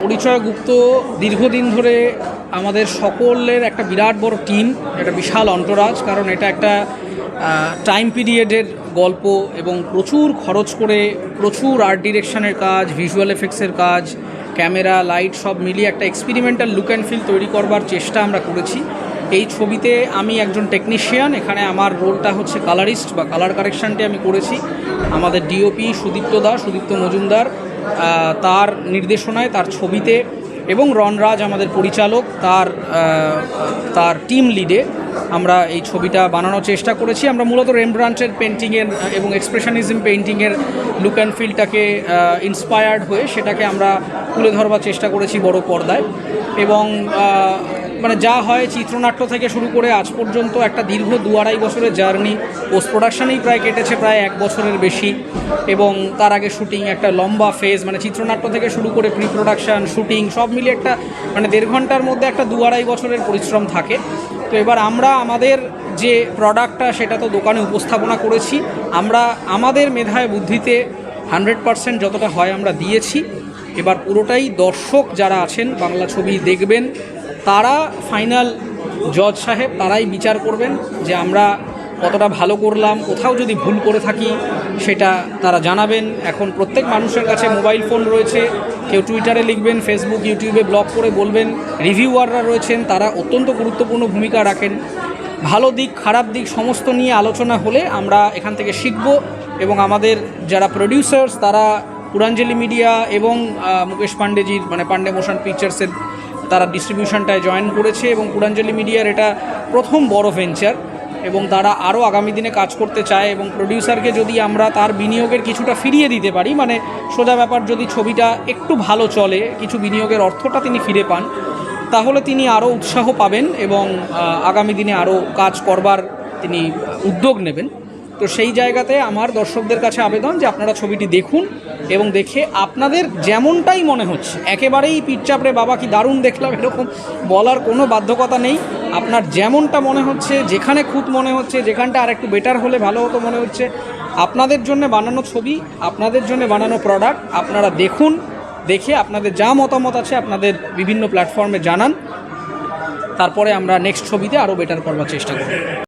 পরিচয় গুপ্ত দীর্ঘদিন ধরে আমাদের সকলের একটা বিরাট বড় টিম, একটা বিশাল অন্তরাজ, কারণ এটা একটা টাইম পিরিয়ডের গল্প এবং প্রচুর খরচ করে প্রচুর আর্ট ডিরেকশনের কাজ ভিজুয়াল এফেক্টসের কাজ ক্যামেরা লাইট সব মিলিয়ে একটা এক্সপেরিমেন্টাল লুক অ্যান্ড ফিল তৈরি করবার চেষ্টা আমরা করেছি। এই ছবিতে আমি একজন টেকনিশিয়ান এখানে আমার রোলটা হচ্ছে কালারিস্ট বা কালার কারেকশনটি আমি করেছি। আমাদের ডিওপি সুদীপ্ত দাস, সুদীপ্ত মজুমদার তার নির্দেশনায়, তার ছবিতে এবং রনরাজ আমাদের পরিচালক, তার তার টিম লিডে আমরা এই ছবিটা বানানোর চেষ্টা করেছি। আমরা মূলত রেমব্রান্টের পেন্টিংয়ের এবং এক্সপ্রেশনিজম পেন্টিংয়ের লুক অ্যান্ড ফিলটাকে ইন্সপায়ার্ড হয়ে সেটাকে আমরা তুলে ধরবার চেষ্টা করেছি বড় পর্দায়। এবং মানে যা হয় চিত্রনাট্য থেকে শুরু করে আজ পর্যন্ত একটা দীর্ঘ দু আড়াই বছরের জার্নি। পোস্ট প্রোডাকশানেই প্রায় কেটেছে প্রায় এক বছরের বেশি। এবং তার আগে শুটিং একটা লম্বা ফেজ মানে চিত্রনাট্য থেকে শুরু করে প্রি প্রোডাকশন শুটিং সব মিলিয়ে একটা মানে দেড় ঘণ্টার মধ্যে একটা দু আড়াই বছরের পরিশ্রম থাকে। তো এবার আমরা আমাদের যে প্রোডাক্টটা সেটা তো দোকানে উপস্থাপনা করেছি। আমরা আমাদের মেধায় বুদ্ধিতে হান্ড্রেড পারসেন্ট যতটা হয় আমরা দিয়েছি। এবার পুরোটাই দর্শক যারা আছেন, বাংলা ছবি দেখবেন তারা ফাইনাল জজ সাহেব, তারাই বিচার করবেন যে আমরা কতটা ভালো করলাম, কোথাও যদি ভুল করে থাকি সেটা তারা জানাবেন। এখন প্রত্যেক মানুষের কাছে মোবাইল ফোন রয়েছে, কেউ টুইটারে লিখবেন ফেসবুক ইউটিউবে ব্লগ করে বলবেন রিভিউয়াররা রয়েছেন, তারা অত্যন্ত গুরুত্বপূর্ণ ভূমিকা রাখেন। ভালো দিক, খারাপ দিক সমস্ত নিয়ে আলোচনা হলে আমরা এখান থেকে শিখব এবং আমাদের যারা প্রডিউসার্স তারা পুরাঞ্জলি মিডিয়া এবং মুকেশ পান্ডেজির মানে পান্ডে মোশন পিকচার্সের তারা ডিস্ট্রিবিউশনটায় জয়েন করেছে এবং পুরাঞ্জলি মিডিয়ার এটা প্রথম বড় ভেঞ্চার এবং তারা আরও আগামী দিনে কাজ করতে চায় এবং প্রডিউসারকে যদি আমরা তার বিনিয়োগের কিছুটা ফিরিয়ে দিতে পারি মানে সোজা ব্যাপার যদি ছবিটা একটু ভালো চলে, কিছু বিনিয়োগের অর্থটা তিনি ফিরে পান, তাহলে তিনি আরও উৎসাহ পাবেন এবং আগামী দিনে আরও কাজ করবার তিনি উদ্যোগ নেবেন। তো সেই জায়গাতে আমার দর্শকদের কাছে আবেদন যে আপনারা ছবিটি দেখুন এবং দেখে আপনাদের যেমনটাই মনে হচ্ছে, একেবারেই পিঠচাপড়ে বাবা কি দারুণ দেখলাম, এরকম বলার কোনো বাধ্যকতা নেই। আপনার যেমনটা মনে হচ্ছে, যেখানে খুঁত মনে হচ্ছে, যেখানটা আর একটু বেটার হলে ভালো হতো মনে হচ্ছে। আপনাদের জন্য বানানো ছবি, আপনাদের জন্য বানানো প্রোডাক্ট আপনারা দেখুন, দেখে আপনাদের যা মতামত আছে আপনাদের বিভিন্ন প্ল্যাটফর্মে জানান। তারপরে আমরা নেক্সট ছবিতে আরও বেটার করবার চেষ্টা করব।